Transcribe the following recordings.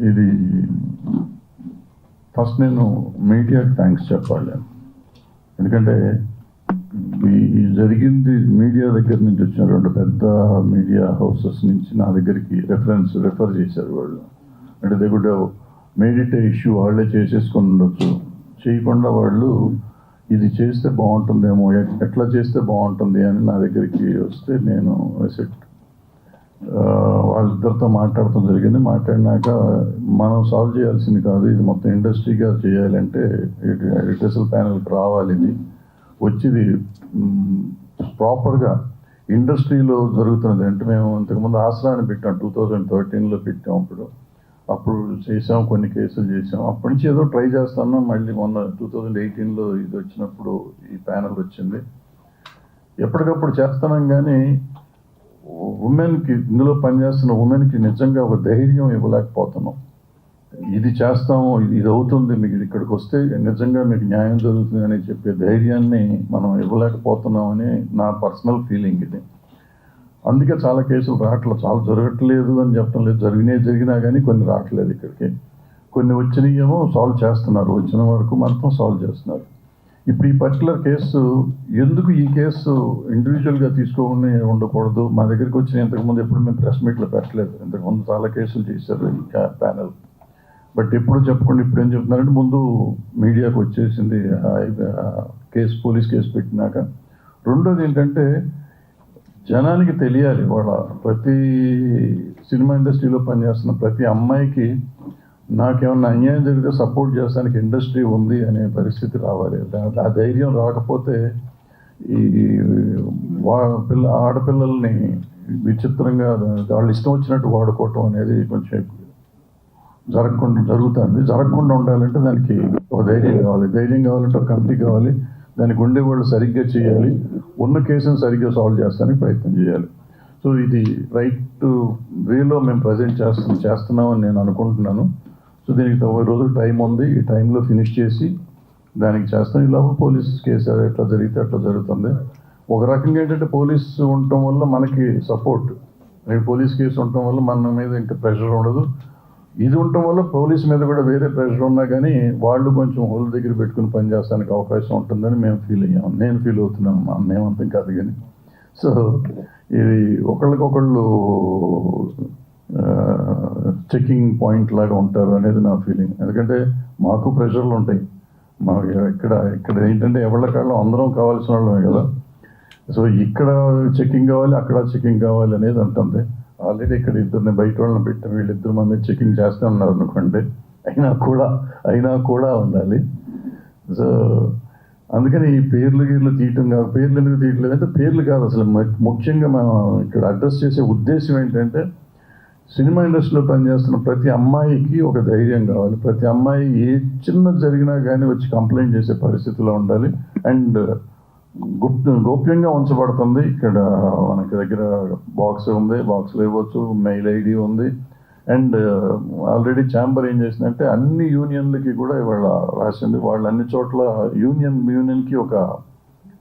ఇది ఫస్ట్ నేను మీడియాకి థ్యాంక్స్ చెప్పాలి. ఎందుకంటే ఈ- జరిగింది మీడియా దగ్గర నుంచి వచ్చిన రెండు పెద్ద మీడియా హౌసెస్ నుంచి నా దగ్గరికి రెఫరెన్స్ రెఫర్ చేశారు వాళ్ళు. అంటే దే గుడ్ మేడిటే ఇష్యూ వాళ్ళే చేసేసుకొని ఉండొచ్చు. చేయకుండా వాళ్ళు ఇది చేస్తే బాగుంటుందేమో ఎట్లా చేస్తే బాగుంటుంది అని నా దగ్గరికి వస్తే నేను సెట్ వాళ్ళిద్దరితో మాట్లాడటం జరిగింది. మాట్లాడినాక మనం సాల్వ్ చేయాల్సింది కాదు ఇది మొత్తం ఇండస్ట్రీగా చేయాలంటే రిటర్సల్ ప్యానల్కి రావాలి ఇది. వచ్చింది ప్రాపర్గా ఇండస్ట్రీలో జరుగుతున్నది. అంటే మేము ఇంతకుముందు ఆసరాన్ని పెట్టాం టూ థౌజండ్ థర్టీన్లో పెట్టాం అప్పుడు. అప్పుడు చేసాం కొన్ని కేసులు చేసాం అప్పటి నుంచి ఏదో ట్రై చేస్తున్నాం మళ్ళీ మొన్న టూ థౌజండ్ ఎయిటీన్లో ఇది వచ్చినప్పుడు ఈ ప్యానల్ వచ్చింది. ఎప్పటికప్పుడు చేస్తున్నాం కానీ ఉమెన్కి ఇందులో పనిచేస్తున్న ఉమెన్కి నిజంగా ఒక ధైర్యం ఇవ్వలేకపోతున్నాం. ఇది చేస్తాము ఇది అవుతుంది మీకు ఇక్కడికి వస్తే నిజంగా మీకు న్యాయం జరుగుతుంది అని చెప్పే ధైర్యాన్ని మనం ఇవ్వలేకపోతున్నామని నా పర్సనల్ ఫీలింగ్ ఇది. అందుకే చాలా కేసులు రావట్లేదు చాలా జరగట్లేదు అని చెప్పడం లేదు. జరిగినాయి జరిగినా కానీ కొన్ని రావట్లేదు ఇక్కడికి. కొన్ని వచ్చినాయేమో సాల్వ్ చేస్తున్నారు వచ్చిన వరకు మాత్రం సాల్వ్ చేస్తున్నారు. ఇప్పుడు ఈ పర్టికులర్ కేసు ఎందుకు ఈ కేసు ఇండివిజువల్గా తీసుకోకుండా ఉండకూడదు? మా దగ్గరికి వచ్చిన ఇంతకుముందు ఎప్పుడు మేము ప్రెస్ మీట్లో పెట్టలేదు. ఇంతకుముందు చాలా కేసులు చేశారు ఈ ప్యానల్ బట్ ఎప్పుడు చెప్పకుండా ఇప్పుడు ఏం చెప్తున్నారంటే ముందు మీడియాకు వచ్చేసింది కేసు పోలీస్ కేసు పెట్టినాక. రెండోది ఏంటంటే జనానికి తెలియాలి వాళ్ళ ప్రతి సినిమా ఇండస్ట్రీలో పనిచేస్తున్న ప్రతి అమ్మాయికి నాకేమన్నా అన్యాయం జరిగితే సపోర్ట్ చేస్తానికి ఇండస్ట్రీ ఉంది అనే పరిస్థితి రావాలి. ఆ ధైర్యం రాకపోతే ఈ వా పిల్ల ఆడపిల్లల్ని విచిత్రంగా వాళ్ళు ఇష్టం వచ్చినట్టు వాడుకోవటం అనేది కొంచెం జరగకుండా జరుగుతుంది. జరగకుండా ఉండాలంటే దానికి ఒక ధైర్యం కావాలి. ధైర్యం కావాలంటే ఒక కమిటీ కావాలి. దానికి ఉండే వాళ్ళు సరిగ్గా చేయాలి. ఉన్న కేసును సరిగ్గా సాల్వ్ చేస్తానికి ప్రయత్నం చేయాలి. సో ఇది రైట్ వేలో మేము ప్రజెంట్ చేస్తున్నాం చేస్తున్నామని నేను అనుకుంటున్నాను. సో దీనికి తొంభై రోజులు టైం ఉంది. ఈ టైంలో ఫినిష్ చేసి దానికి చేస్తాం. ఇలా పోలీస్ కేసు ఎట్లా జరిగితే అట్లా జరుగుతుంది. ఒక రకంగా ఏంటంటే పోలీస్ ఉండటం వల్ల మనకి సపోర్ట్. పోలీస్ కేసు ఉండటం వల్ల మన మీద ఇంకా ప్రెషర్ ఉండదు. ఇది ఉండటం వల్ల పోలీస్ మీద కూడా వేరే ప్రెషర్ ఉన్నా కానీ వాళ్ళు కొంచెం హోల్ దగ్గర పెట్టుకుని పనిచేస్తానికి అవకాశం ఉంటుందని మేము ఫీల్ అయ్యాం. నేను ఫీల్ అవుతున్నాను మా మేమంతం కాదు కానీ. సో ఇది ఒకళ్ళకొకళ్ళు చెకింగ్ పాయింట్ లాగా ఉంటారు అనేది నా ఫీలింగ్. ఎందుకంటే మాకు ప్రెషర్లు ఉంటాయి. మాకు ఇక్కడ ఇక్కడ ఏంటంటే ఎవరి కాళ్ళు అందరం కావాల్సిన వాళ్ళమే కదా. సో ఇక్కడ చెకింగ్ కావాలి అక్కడ చెకింగ్ కావాలి అనేది ఉంటుంది ఆల్రెడీ ఇక్కడ ఇద్దరిని బయట వాళ్ళని పెట్టాం వీళ్ళిద్దరు మా మీద చెకింగ్ చేస్తూ ఉన్నారు అనుకోండి. అయినా కూడా అయినా కూడా ఉండాలి. సో అందుకని ఈ పేర్లు గీర్లు తీయటం కాదు. పేర్లు ఎందుకు తీయట్లేదు అంటే పేర్లు కాదు అసలు. ముఖ్యంగా మనం ఇక్కడ అడ్రస్ చేసే ఉద్దేశం ఏంటంటే సినిమా ఇండస్ట్రీలో పనిచేస్తున్న ప్రతి అమ్మాయికి ఒక ధైర్యం కావాలి. ప్రతి అమ్మాయి ఏ చిన్న జరిగినా కానీ వచ్చి కంప్లైంట్ చేసే పరిస్థితిలో ఉండాలి. అండ్ గుప్ గోప్యంగా ఉంచబడుతుంది. ఇక్కడ మనకి దగ్గర బాక్స్ ఉంది. బాక్స్లో ఇవ్వచ్చు. మెయిల్ ఐడి ఉంది. అండ్ ఆల్రెడీ ఛాంబర్ ఏం చేసిందంటే అన్ని యూనియన్లకి కూడా ఇవాళ రాసింది. వాళ్ళు అన్ని చోట్ల యూనియన్ యూనియన్కి ఒక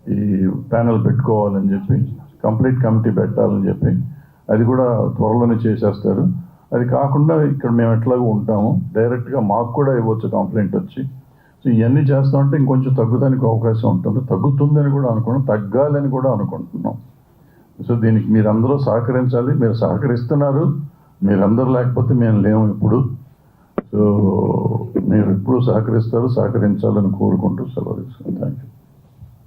ఈ ప్యానల్ పెట్టుకోవాలని చెప్పి కంప్లీట్ కమిటీ పెట్టాలని చెప్పి అది కూడా త్వరలోనే చేసేస్తారు. అది కాకుండా ఇక్కడ మేము ఎట్లాగో ఉంటాము. డైరెక్ట్గా మాకు కూడా ఇవ్వచ్చు కంప్లైంట్ వచ్చి. సో ఇవన్నీ చేస్తామంటే ఇంకొంచెం తగ్గుదానికి అవకాశం ఉంటుంది. తగ్గుతుందని కూడా అనుకున్నాం. తగ్గాలని కూడా అనుకుంటున్నాం. సో దీనికి మీరందరూ సహకరించాలి. మీరు సహకరిస్తున్నారు. మీరందరూ లేకపోతే మేము లేము ఇప్పుడు. సో మీరు ఎప్పుడు సహకరిస్తారు సహకరించాలని కోరుకుంటూ సెలవు తీసుకుంటాను థ్యాంక్ యూ